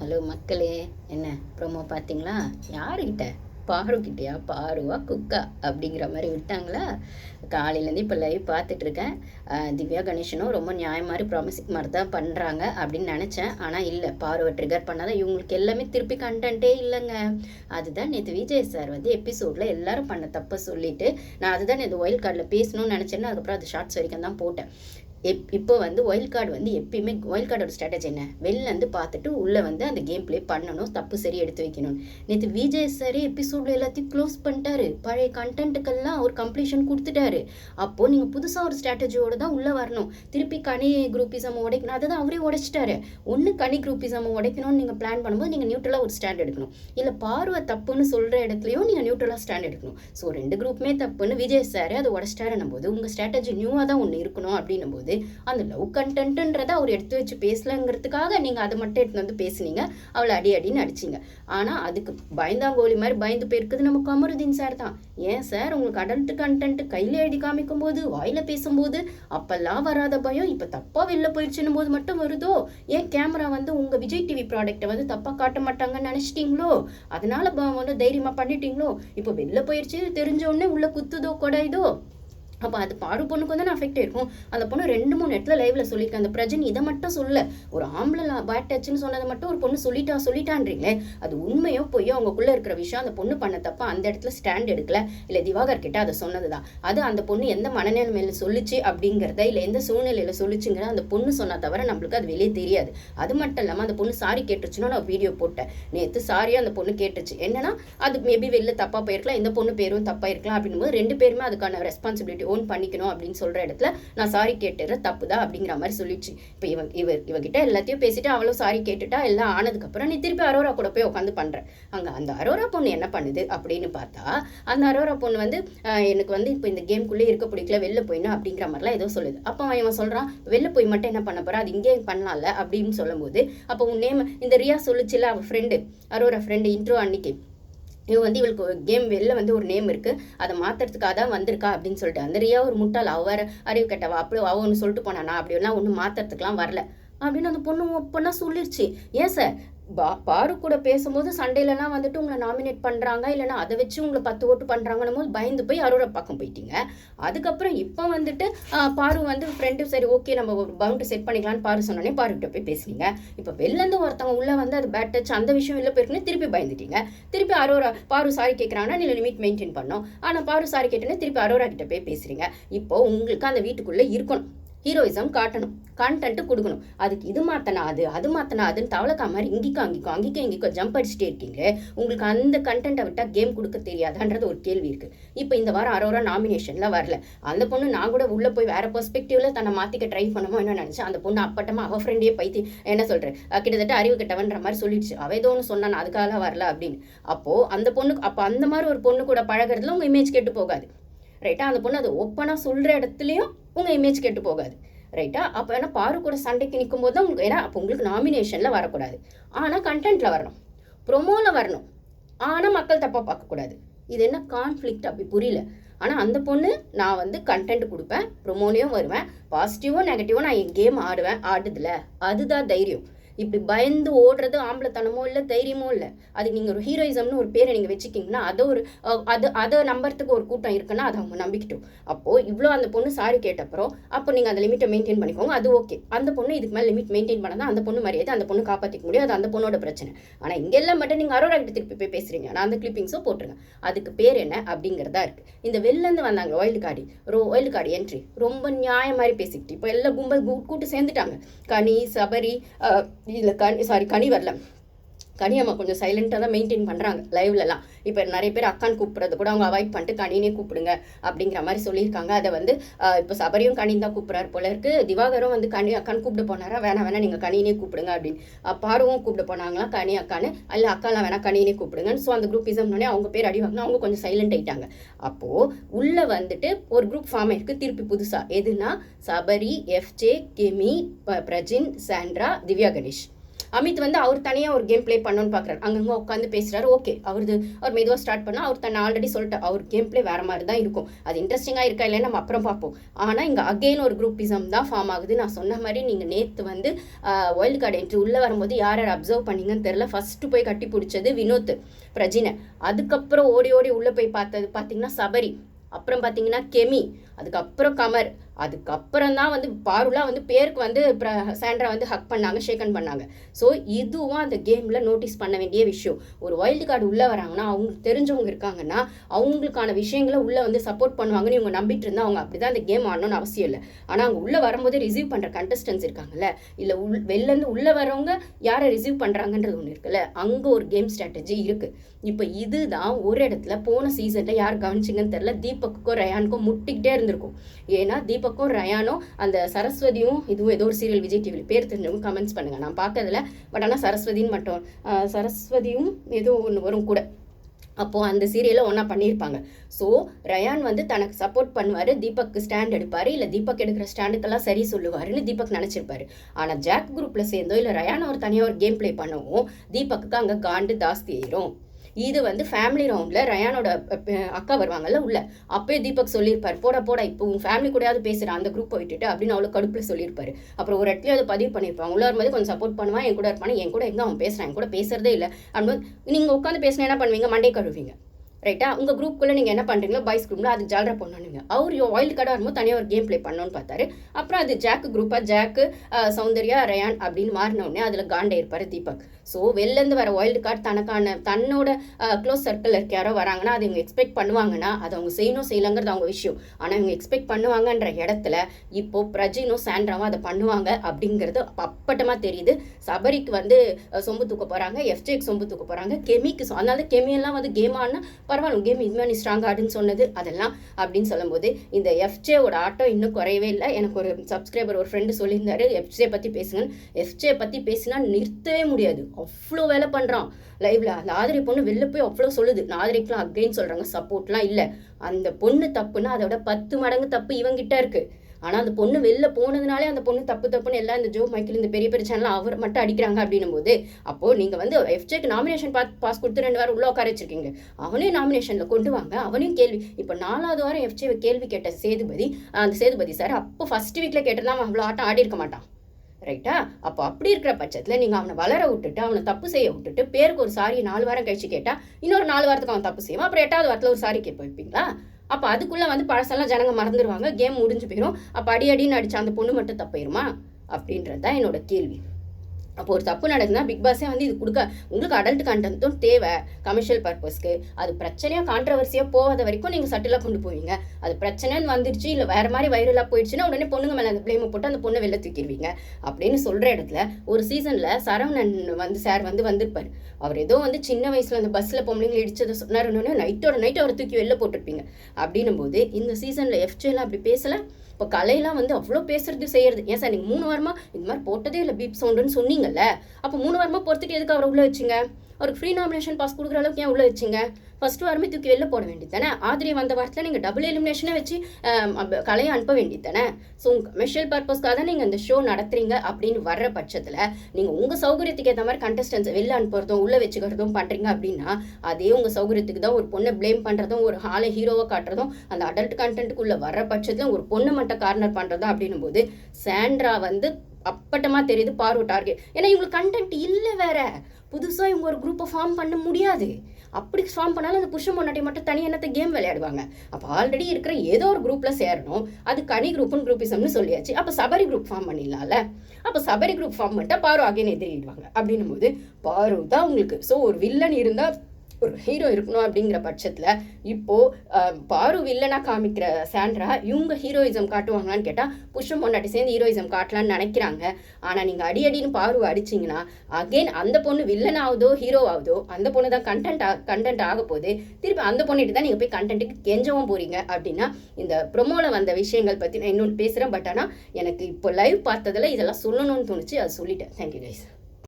Hello மக்களே என்ன promo பார்த்தீங்களா? யாருக்கிட்ட பாருக்கிட்டையா? பாருவா குக்கா அப்படிங்கிற மாதிரி விட்டாங்களா? காலையிலேருந்து இப்போ லைவ் பார்த்துட்ருக்கேன். திவ்யா கணேஷனும் ரொம்ப நியாயம் மாதிரி ப்ராமிசிங் மாதிரி தான் பண்ணுறாங்க அப்படின்னு நினச்சேன். ஆனால் இல்லை. பார்வை ட்ரிகர் பண்ணாதான் இவங்களுக்கு எல்லாமே திருப்பி கண்டென்ட்டே இல்லைங்க. அதுதான் நேற்று விஜய் சார் வந்து எபிசோடில் எல்லாரும் பண்ண தப்பை சொல்லிவிட்டு நான் அதுதான் நேற்று ஒயில் கார்டில் பேசணும்னு நினச்சேன்னா அதுக்கப்புறம் அது ஷார்ட்ஸ் வரைக்கும் தான் போட்டேன். எப் இப்போ வந்து ஒயில் கார்டு வந்து எப்பயுமே ஒயில் கார்டோட ஸ்ட்ராட்டஜி என்ன? வெளிலேருந்து பார்த்துட்டு உள்ளே வந்து அந்த கேம் ப்ளே பண்ணணும் தப்பு சரி எடுத்து வைக்கணும். நேற்று விஜய் சார் எபிசோடில் எல்லாத்தையும் க்ளோஸ் பண்ணிட்டாரு. பழைய கண்டென்ட்டுக்கெல்லாம் அவர் கம்ப்ளீஷன் கொடுத்துட்டாரு. அப்போது நீங்கள் புதுசாக ஒரு ஸ்ட்ராட்டஜியோடு தான் உள்ளே வரணும். திருப்பி கனி குரூப்பிசம் உடைக்கணும். அதை தான் அவரே உடைச்சிட்டாரு. ஒன்று கனி குரூப்பிசம் உடைக்கணும்னு நீங்கள் பிளான் பண்ணும்போது நீங்கள் நியூட்ரலாக ஒரு ஸ்டாண்ட் எடுக்கணும். இல்லை பார்வை தப்புன்னு சொல்கிற இடத்துலையும் நீங்கள் நியூட்ரலாக ஸ்டாண்ட் எடுக்கணும். ஸோ ரெண்டு குரூப்புமே தப்புன்னு விஜய் சார் அதை உடச்சிட்டாருன்னும் போது உங்கள் ஸ்ட்ராட்டஜி நியூவாக தான் ஒன்று இருக்கணும் அப்படின்னும் போது அந்த லவ் கண்டென்ட்டுன்றதை அவர் எடுத்து வச்சு பேசலங்கிறதுக்காக நீங்கள் அதை மட்டும் எடுத்து வந்து பேசுனீங்க. அவளை அடி அடின்னு அடிச்சிங்க. ஆனால் அதுக்கு பயந்தாங்கோலி மாதிரி பயந்து போயிருக்குது நம்ம கமருதீன் சார் தான். ஏன் சார் உங்களுக்கு அடல்ட் கண்டென்ட் கையில் எழுதி காமிக்கும் போது வாயில் பேசும்போது அப்பெல்லாம் வராத பயம் இப்போ தப்பாக வெளில போயிடுச்சுன்னு போது மட்டும் வருதோ? ஏன் கேமரா வந்து உங்கள் விஜய் டிவி ப்ராடக்ட்டை வந்து தப்பாக காட்ட மாட்டாங்கன்னு நினச்சிட்டிங்களோ? அதனால ப- வந்து தைரியமாக பண்ணிட்டீங்களோ? இப்போ வெளில போயிடுச்சு தெரிஞ்ச உடனே குத்துதோ கொடைதோ? அப்போ அது பாரு பொண்ணுக்கு வந்து அஃபெக்ட் இருக்கும். அந்த பொண்ணு ரெண்டு மூணு இடத்துல லைவ்ல சொல்லியிருக்கேன் அந்த பிரஜன் இதை மட்டும் சொல்ல ஒரு ஆம்பளை பேட் டச்சுன்னு சொன்னதை மட்டும் ஒரு பொண்ணு சொல்லிட்டா சொல்லிட்டான்றீங்களே அது உண்மையோ பொய்யோ அவங்களுக்குள்ள இருக்கிற விஷயம் அந்த பொண்ணு பண்ண தப்பா அந்த இடத்துல ஸ்டாண்ட் எடுக்கல. இல்லை திவாகர் கிட்ட அதை சொன்னதுதான். அது அந்த பொண்ணு எந்த மனநிலைமையில சொல்லிச்சு அப்படிங்கிறத இல்லை எந்த சூழ்நிலையில சொல்லிச்சுங்கிற அந்த பொண்ணு சொன்னா தவிர நம்மளுக்கு அது வெளியே தெரியாது. அது மட்டும் இல்லாமல் அந்த பொண்ணு சாரி கேட்டுச்சுன்னா நான் வீடியோ போட்டேன். நேற்று சாரியாக அந்த பொண்ணு கேட்டுச்சு. என்னன்னா அது மேபி வெளில தப்பாக போயிருக்கலாம் இந்த பொண்ணு பேரும் தப்பாக இருக்கலாம் அப்படின்னும் போது ரெண்டு பேருமே அதுக்கான ரெஸ்பான்சிபிலிட்டி ஓன் பண்ணிக்கணும் அப்படின்னு சொல்கிற இடத்துல நான் சாரி கேட்டுடுறேன் தப்பு தான் அப்படிங்கிற மாதிரி சொல்லிடுச்சு. இப்போ இவன் இவர் இவகிட்ட எல்லாத்தையும் பேசிட்டு அவளும் சாரி கேட்டுட்டா எல்லாம் ஆனதுக்கப்புறம் நீ திருப்பி அரோரா கூட போய் உட்காந்து பண்ணுறேன் அங்கே அந்த அரோரா பொண்ணு என்ன பண்ணுது அப்படின்னு பார்த்தா அந்த அரோரா பொண்ணு வந்து எனக்கு வந்து இப்போ இந்த கேம்குள்ளே இருக்க பிடிக்கல வெளில போயினா அப்படிங்கிற மாதிரிலாம் ஏதோ சொல்லுது. அப்போ அவன் இவன் சொல்கிறான் வெளில போய் மட்டும் என்ன பண்ண போறா? அது இங்கே பண்ணலாம்ல? அப்படின்னு சொல்லும்போது அப்போ உன் நேம் இந்த ரியா சொல்லிச்சுல அவள் ஃப்ரெண்டு அரோரா ஃப்ரெண்டு இன்ட்ரோ அன்னைக்கு. இவங்க வந்து இவளுக்கு ஒரு கேம் வெளில வந்து ஒரு நேம் இருக்கு. அதை மாத்துறதுக்காக தான் வந்திருக்கா அப்படின்னு சொல்லிட்டு அந்த ரியா ஒரு முட்டாள் அவர் அறிவு கெட்டவா? அப்படி அவ ஒன்று சொல்லிட்டு போனானா? அப்படின்னா ஒன்றும் மாத்துறதுக்குலாம் வரல. அப்படின்னு அந்த பொண்ணு ஒப்பனா சொல்லிருச்சு. ஏன் சார் பா பாரு கூட பேசும்போது சண்டையிலலாம் வந்துட்டு உங்களை நாமினேட் பண்ணுறாங்க இல்லைனா அதை வச்சு உங்களை பத்து ஓட்டு பண்ணுறாங்கன்னும் போது பயந்து போய் அரோரா பக்கம் போயிட்டீங்க. அதுக்கப்புறம் இப்போ வந்துட்டு பாரு வந்து ஃப்ரெண்டு சரி ஓகே நம்ம ஒரு பவுண்டரி செட் பண்ணிக்கலாம்னு பாரு சொன்னோடனே பாருக்கிட்ட போய் பேசுனீங்க. இப்போ வெளிலேருந்து ஒருத்தவங்க உள்ளே வந்து அது பேட் டச் அந்த விஷயம் வெளில போயிருக்குன்னு திருப்பி பயந்துட்டீங்க. திருப்பி அரோரா பாரு சாரி கேட்குறாங்கன்னா நீங்கள் லிமிட் மெயின்டைன் பண்ணோம் ஆனால் பாரு சாரி கேட்டோன்னே திருப்பி அரோரா கிட்ட போய் பேசுகிறீங்க இப்போ உங்களுக்கு அந்த வீட்டுக்குள்ளே இருக்கணும். ஹீரோயிசம் காட்டணும். கான்டென்ட் கொடுக்கணும். அதுக்கு இது மாத்தனா அது அது மாத்தனா அதுன்னு தவளக்கா மாதிரி இங்கிக்கோ அங்கிக்கோ அங்கிக்கோ இங்கிக்கோ ஜம்ப் அடிச்சுட்டே இருக்கீங்க. உங்களுக்கு அந்த கண்டென்ட்டை விட்டால் கேம் கொடுக்க தெரியாதான்றது ஒரு கேள்வி இருக்குது இப்போ இந்த வாரம் அரோரா நாமினேஷனில் வரல. அந்த பொண்ணு நான் கூட உள்ளே போய் வேறு பெர்ஸ்பெக்டிவில் தன்னை மாற்றிக்க ட்ரை பண்ணமோ என்ன நினைச்சேன் அந்த பொண்ணு அப்பட்டமா அவள் ஃப்ரெண்டே பைத்தி என்ன சொல்கிறேன் கிட்டத்தட்ட அறிவு கெட்டவன்ற மாதிரி சொல்லிடுச்சு. அவ ஏதோ ஒன்று சொன்னான் அதுக்காக வரல அப்படின்னு. அப்போது அந்த பொண்ணுக்கு அப்போ அந்த மாதிரி ஒரு பொண்ணு கூட பழகுறதுல உங்கள் இமேஜ் கெட்டு போகாது. ரைட்டாக அந்த பொண்ணு அது ஓப்பனாக சொல்கிற இடத்துலையும் உங்கள் இமேஜ் கெட்டு போகாது. ரைட்டா அப்போ ஏன்னா பாரு கூட சண்டைக்கு நிற்கும் போது தான் உங்களுக்கு ஏன்னா அப்போ உங்களுக்கு நாமினேஷனில் வரக்கூடாது. ஆனால் கண்டென்ட்டில் வரணும். ப்ரொமோவில் வரணும். ஆனால் மக்கள் தப்பாக பார்க்கக்கூடாது. இது என்ன கான்ஃப்ளிக்ட் அப்படி புரியல. ஆனால் அந்த பொண்ணு நான் வந்து கண்டென்ட் கொடுப்பேன் ப்ரொமோலையும் வருவேன் பாசிட்டிவோ நெகட்டிவோ நான் என் கேம் ஆடுவேன் ஆடுதில்ல அதுதான் தைரியம். இப்படி பயந்து ஓடுறது ஆம்பளைத்தனமோ இல்லை தைரியமோ இல்லை. அதுக்கு நீங்கள் ஒரு ஹீரோயிசம்னு ஒரு பேரை நீங்கள் வச்சுக்கிங்கன்னா அதை ஒரு அது அதை நம்புறதுக்கு ஒரு கூட்டம் இருக்குன்னா அதை அவங்க நம்பிக்கிட்டோம் அப்போது இவ்வளோ அந்த பொண்ணு சாரி கேட்டப்புறம் அப்போ நீங்கள் அந்த லிமிட்டை மெயின்டைன் பண்ணிக்கோங்க அது ஓகே அந்த பொண்ணு இதுக்கு மேலே லிமிட் மெயின்டைன் பண்ணால் அந்த பொண்ணு மரியாதை அந்த பொண்ணு காப்பாற்றிக்க முடியும். அது அந்த பொண்ணோட பிரச்சனை. ஆனால் இங்கெல்லாம் மட்டும் நீங்கள் அரோரா கிட்ட திருப்பி போய் பேசுகிறீங்க நான் அந்த கிளிப்பிங்ஸும் போட்டுருங்க அதுக்கு பேர் என்ன அப்படிங்கிறதா இருக்குது இந்த வெளிலேருந்து வந்தாங்க ஒயில்டு கார்டு ரோ ஒயில்டு கார்டு என்ட்ரி ரொம்ப நியாயம் மாதிரி பேசிக்கிட்டு இப்போ எல்லாம் கும்பல் கூட்டு சேர்ந்துட்டாங்க. கனி சபரி இதில் கனி சாரி கனி வரல. கனியம்மா கொஞ்சம் சைலண்ட்டாக தான் மெயின்டைன் பண்ணுறாங்க லைவ்லலாம் இப்போ நிறைய பேர் அக்கான் கூப்பிட்றது கூட அவங்க அவாய்ட் பண்ணிட்டு கனினே கூப்பிடுங்க அப்படிங்கிற மாதிரி சொல்லியிருக்காங்க. அதை வந்து இப்போ சபரியும் கனின்னு தான் கூப்பிட்றாரு போல இருக்கு. திவாகரும் வந்து கனி அக்கான் கூப்பிட போனாரா? வேணாம் வேணாம் நீங்கள் கனினே கூப்பிடுங்க அப்படின்னு. பாருவும் கூப்பிட போனாங்களாம் கனி அக்கான்னு? இல்லை அக்காலாம் வேணா கனினே கூப்பிடுங்கன்னு. ஸோ அந்த குரூப் இசம்னோடனே அவங்க பேர் அடி வாங்கினா அவங்க கொஞ்சம் சைலண்ட் ஆயிட்டாங்க. அப்போது உள்ளே வந்துட்டு ஒரு குரூப் ஃபார்ம் ஆயிருக்கு திருப்பி புதுசாக எதுனா சபரி எஃப்ஜே கெமி ப- பிரஜின் சாண்ட்ரா திவ்யா கணேஷ். அமித் வந்து அவர் தனியாக ஒரு கேம் ப்ளே பண்ணணும்னு பார்க்குறாரு அங்கங்கே உட்காந்து பேசுகிறாரு ஓகே அவரது அவர் மெதுவாக ஸ்டார்ட் பண்ணால் அவர் தன்னை ஆல்ரெடி சொல்லிட்டு அவர் கேம் ப்ளே வேறு மாதிரி தான் இருக்கும். அது இன்ட்ரெஸ்டிங்காக இருக்கா இல்லைன்னு நம்ம அப்புறம் பார்ப்போம். ஆனால் இங்கே அகெயின் ஒரு குரூப்பிசம் தான் ஃபார்ம் ஆகுது. நான் சொன்ன மாதிரி நீங்கள் நேற்று வந்து வைல்டு கார்டு என்ட்ரி உள்ளே வரும்போது யார் யார் அப்சர்வ் பண்ணீங்கன்னு தெரில ஃபஸ்ட்டு போய் கட்டி பிடிச்சது வினோத் பிரஜினை. அதுக்கப்புறம் ஓடி ஓடி உள்ளே போய் பார்த்தது பார்த்தீங்கன்னா சபரி. அப்புறம் பார்த்தீங்கன்னா கெமி. அதுக்கப்புறம் கமர். அதுக்கப்புறம் தான் வந்து பாருலாம் வந்து பேருக்கு வந்து சாண்ட்ரா வந்து ஹக் பண்ணாங்க ஷேக்கன் பண்ணாங்க. ஸோ இதுவும் அந்த கேமில் நோட்டீஸ் பண்ண வேண்டிய விஷயம். ஒரு வைல்டு கார்டு உள்ளே வராங்கன்னா அவங்களுக்கு தெரிஞ்சவங்க இருக்காங்கன்னா அவங்களுக்கான விஷயங்களை உள்ளே வந்து சப்போர்ட் பண்ணுவாங்கன்னு இவங்க நம்பிட்டு இருந்தால் அவங்க அப்படி தான் அந்த கேம் ஆடணும்னு அவசியம் இல்லை. ஆனால் அவங்க உள்ளே வரும்போது ரிசீவ் பண்ணுற கண்டஸ்டன்ஸ் இருக்காங்கல்ல இல்லை உள் வெளிலேருந்து உள்ளே வரவங்க யாரை ரிசீவ் பண்ணுறாங்கன்றது ஒன்று இருக்குல்ல அங்கே ஒரு கேம் ஸ்ட்ராட்டஜி இருக்குது இப்போ இதுதான் ஒரு இடத்துல போன சீசனில் யார் கவனிச்சிங்கன்னு தெரில தீபக்கோ ரயானுக்கும் முட்டிக்கிட்டே இருந்திருக்கும். ஏன்னா தீபக் பக்கம் ரயானும் அந்த சரஸ்வதியும் இதுவும் ஏதோ ஒரு சீரியல் விஜய் டிவியில் பேர் தெரிஞ்சவங்க கமெண்ட்ஸ் பண்ணுங்கள் நான் பார்க்கறதில்ல பட் ஆனால் சரஸ்வதின்னு மட்டும் சரஸ்வதியும் ஏதோ ஒன்று வரும் கூட. அப்போது அந்த சீரியலை ஒன்றா பண்ணியிருப்பாங்க. ஸோ ரயான் வந்து தனக்கு சப்போர்ட் பண்ணுவார் தீபக்கு ஸ்டாண்ட் எடுப்பார் இல்லை தீபக் எடுக்கிற ஸ்டாண்டுக்கெல்லாம் சரி சொல்லுவாருன்னு தீபக் நினச்சிருப்பாரு. ஆனால் ஜாக் குரூப்பில் சேர்ந்தோ இல்லை ரயான் ஒரு தனியாக ஒரு கேம் ப்ளே பண்ணவும் தீபக்கு அங்கே காண்டு ஜாஸ்தி ஆயிரும். இது வந்து ஃபேமிலி ரவுண்டில் ரயானோட அக்கா வருவாங்கல்ல உள்ள. அப்போயே தீபக் சொல்லியிருப்பார் போட போட இப்போ உன் ஃபேமிலி கூடயாவது பேசுகிற அந்த குரூப் விட்டுட்டு அப்படின்னு அவ்வளோ கடுப்பில் சொல்லியிருப்பாரு. அப்புறம் ஒரு இடத்துல அதை பதிவு பண்ணியிருப்பாங்க. உள்ள வரும்போது கொஞ்சம் சப்போர்ட் பண்ணுவான் என் கூட இருப்பான் என் கூட எங்கே அவன் பேசுகிறான் என் கூட பேசுறதே இல்லை. அப்படின்னு நீங்கள் உட்காந்து பேசினா என்ன பண்ணுவீங்க? மண்டே கழுவீங்க ரைட்டா உங்கள் குரூப்புக்குள்ளே நீங்கள் என்ன பண்ணுறீங்களோ பாய்ஸ் குரூப்பில் அது ஜாலரா பண்ணணுங்க அவர் வைல்டு கார்டாக வரும்போது தனியாக ஒரு கேம் ப்ளே பண்ணணும்னு பார்த்தாரு. அப்புறம் அது ஜாக்கு குரூப்பாக ஜாக்கு சௌந்தர்யா ரயான் அப்படின்னு மாறினோடனே அதில் காண்டே இருப்பார் தீபக். ஸோ வெளிலேருந்து வர வைல்டு கார்டு தனக்கான தன்னோட க்ளோஸ் சர்க்கிள் இருக்க யாரோ வராங்கன்னா அது இவங்க எக்ஸ்பெக்ட் பண்ணுவாங்கன்னா அது அவங்க செய்யணும் செய்யலங்கிறது அவங்க விஷயம். ஆனால் இவங்க எக்ஸ்பெக்ட் பண்ணுவாங்கன்ற இடத்துல இப்போ பிரஜினும் சாண்ட்ராவும் அதை பண்ணுவாங்க அப்படிங்கிறது அப்பட்டமாக தெரியுது. சபரிக்கு வந்து சொம்பு தூக்க போகிறாங்க எஃப்ஜேக்கு சொம்பு தூக்க போகிறாங்க கெமிக்கு அதனால கெமியெல்லாம் வந்து கேம் ஆனால் பரவாயில்ல கேம் இதுமாதிரி நீ ஸ்ட்ராங் ஆடுன்னு சொன்னது அதெல்லாம் அப்படின்னு சொல்லும்போது இந்த எஃப்ஜேவோட ஆட்டம் இன்னும் குறையவே இல்லை. எனக்கு ஒரு சப்ஸ்கிரைபர் ஒரு ஃப்ரெண்டு சொல்லியிருந்தாரு எஃப்ஜே பற்றி பேசுங்கன்னு. எஃப்ஜே பற்றி பேசினா நிறுத்தவே முடியாது. அவ்வளோ வேலை பண்ணுறான் லைவ்ல அந்த ஆதிரி பொண்ணு வெளில போய் அவ்வளோ சொல்லுது. நான் ஆதிரிக்கெலாம் அகைன் சொல்கிறாங்க சப்போர்ட்லாம் இல்லை. அந்த பொண்ணு தப்புன்னா அதோட பத்து மடங்கு தப்பு இவங்கிட்ட இருக்குது ஆனால் அந்த பொண்ணு வெளில போனதுனாலே அந்த பொண்ணு தப்பு தப்புன்னு எல்லாம் இந்த ஜோ மைக்கிள் இந்த பெரிய பெரிய சேனல் அவர் மட்டும் அடிக்கிறாங்க அப்படின்னும் போது அப்போது நீங்கள் வந்து எஃப்ஜேக்கு நாமினேஷன் பாஸ் பாஸ் கொடுத்து ரெண்டு வாரம் உள்ளே உட்கார வச்சிருக்கீங்க. அவனையும் நாமினேஷனில் கொண்டு வாங்க. அவனையும் கேள்வி. இப்போ நாலாவது வாரம் எஃப்ஜேவை கேள்வி கேட்ட சேதுபதி அந்த சேதுபதி சார் அப்போ ஃபஸ்ட் வீக்கில் கேட்டிருந்தா அவன் அவ்வளோ ஆட்டம் ஆடி இருக்க மாட்டான். ரைட்டா அப்போ அப்படி இருக்கிற பட்சத்தில் நீங்கள் அவனை வளர விட்டுட்டு அவனை தப்பு செய்ய விட்டுட்டு பேருக்கு ஒரு சாரி நாலு வாரம் கழிச்சு கேட்டால் இன்னொரு நாலு வாரத்துக்கு அவன் தப்பு செய்வான். அப்புறம் எட்டாவது வாரத்தில் ஒரு சாரி கேட்ப வைப்பீங்களா? அப்போ அதுக்குள்ளே வந்து பழசெல்லாம் ஜனங்க மறந்துடுவாங்க கேம் முடிஞ்சு போயிடும் அப்போ அடி அடின்னு அடித்த அந்த பொண்ணு மட்டும் தப்பிடுமா அப்படின்றது தான் என்னோட கேள்வி. அப்போ ஒரு தப்பு நடக்குதுன்னா பிக் பாஸே வந்து இது கொடுக்க உங்களுக்கு அடல்ட் கண்டென்ட்டும் தேவை. கமர்ஷியல் பர்பஸ்க்கு அது பிரச்சனையாக கான்ட்ரவர்சியாக போகாத வரைக்கும் நீங்கள் சட்டிலாக கொண்டு போவீங்க. அது பிரச்சனைன்னு வந்துருச்சு இல்லை வேறு மாதிரி வைரலாக போயிடுச்சுன்னா உடனே பொண்ணுங்க மேலே அந்த பிளேமை போட்டு அந்த பொண்ணை வெளில தூக்கிடுவீங்க. அப்படின்னு சொல்கிற இடத்துல ஒரு சீசனில் சரவணன் வந்து சார் வந்து வந்திருப்பார். அவர் ஏதோ வந்து சின்ன வயசில் அந்த பஸ்ஸில் பொம்பளைங்களை இடிச்சதை சொன்னார் நைட்டோட நைட் அவரை தூக்கி வெளில போட்டிருப்பீங்க. அப்படின்னும் போது இந்த சீசனில் எஃப்ஜேலாம் அப்படி பேசலை? இப்போ கலையெல்லாம் வந்து அவ்வளோ பேசுறது செய்யறது. ஏன் சார் நீங்கள் மூணு வாரமாக இந்த மாதிரி போட்டதே இல்லை பீப் சவுண்டுன்னு சொன்னீங்கல்ல? அப்போ மூணு வாரமாக பொறுத்துட்டு எதுக்கு அவரை உள்ள வச்சுங்க? அவருக்கு ஃப்ரீ நாமினேஷன் பாஸ் கொடுக்குற அளவுக்கு ஏன் உள்ள வச்சிங்க? ஃபர்ஸ்ட் வாரமே தூக்கி வெளில போட வேண்டியது தானே ஆதிரி வந்த வாரத்தில் நீங்கள் டபுள் எலிமினேஷனே வச்சு கலையை அனுப்ப வேண்டியது தானே ஸோ கமர்ஷியல் பர்பஸ்க்காக தான் நீங்கள் இந்த ஷோ நடத்துறீங்க அப்படின்னு வர்ற பட்சத்தில் நீங்கள் உங்கள் சௌகரியத்துக்கு ஏற்ற மாதிரி கண்டஸ்டன்ஸை வெளில அனுப்புறதும் உள்ளே வச்சுக்கிறதும் பண்ணுறீங்க அப்படின்னா அதே உங்கள் சௌகரியத்துக்கு தான் ஒரு பொண்ணை ப்ளேம் பண்ணுறதும் ஒரு ஹாலை ஹீரோவை காட்டுறதும் அந்த அடல்ட் கண்டென்ட்டுக்குள்ளே வர்ற பட்சத்தில் ஒரு பொண்ணை மட்டும் கார்னர் பண்ணுறதும் அப்படின்னும் போது சாண்ட்ரா வந்து அப்பட்டமாக தெரியுது பார்வை டார்கெட் ஏன்னா இவங்களுக்கு கண்டென்ட் இல்லை வேற. புதுசாக இவங்க ஒரு குரூப்பை ஃபார்ம் பண்ண முடியாது. அப்படி ஃபார்ம் பண்ணாலும் அந்த புருஷன் முன்னாடி மட்டும் தனி என்னத்தை கேம் விளையாடுவாங்க. அப்போ ஆல்ரெடி இருக்கிற ஏதோ ஒரு குரூப்பில் சேரணும். அது கனி குரூப்னு குரூப்பிசம்னு சொல்லியாச்சு. அப்போ சபரி குரூப் ஃபார்ம் பண்ணிடலாம்ல. அப்போ சபரி குரூப் ஃபார்ம் பண்ணிட்டா பாரு அகைன் எதிரிடுவாங்க. அப்படின்னும் போது பாரு தான் உங்களுக்கு. ஸோ ஒரு வில்லன் இருந்தால் ஒரு ஹீரோ இருக்கணும் அப்படிங்கிற பட்சத்தில் இப்போது பாரு வில்லனாக காமிக்கிற சாண்ட்ரா இவங்க ஹீரோயிசம் காட்டுவாங்களான்னு கேட்டால் புஷ்பம் பொண்டாட்டி சேர்ந்து ஹீரோயிசம் காட்டலான்னு நினைக்கிறாங்க. ஆனால் நீங்கள் அடி அடின்னு பாரு அடிச்சிங்கன்னா அகெயின் அந்த பொண்ணு வில்லன் ஆகுதோ ஹீரோ ஆகுதோ அந்த பொண்ணு தான் கண்டென்ட் கண்டென்ட் ஆக போது திருப்பி அந்த பொண்ணுகிட்ட தான் நீங்கள் போய் கண்டென்ட்டுக்கு கெஞ்சவும் போகிறீங்க அப்படின்னா இந்த ப்ரொமோவில் வந்த விஷயங்கள் பற்றி நான் இன்னொன்று பேசுகிறேன் பட் ஆனால் எனக்கு இப்போ லைவ் பார்த்ததில் இதெல்லாம் சொல்லணும்னு தோணுச்சு. அதை சொல்லிட்டேன். Thank you guys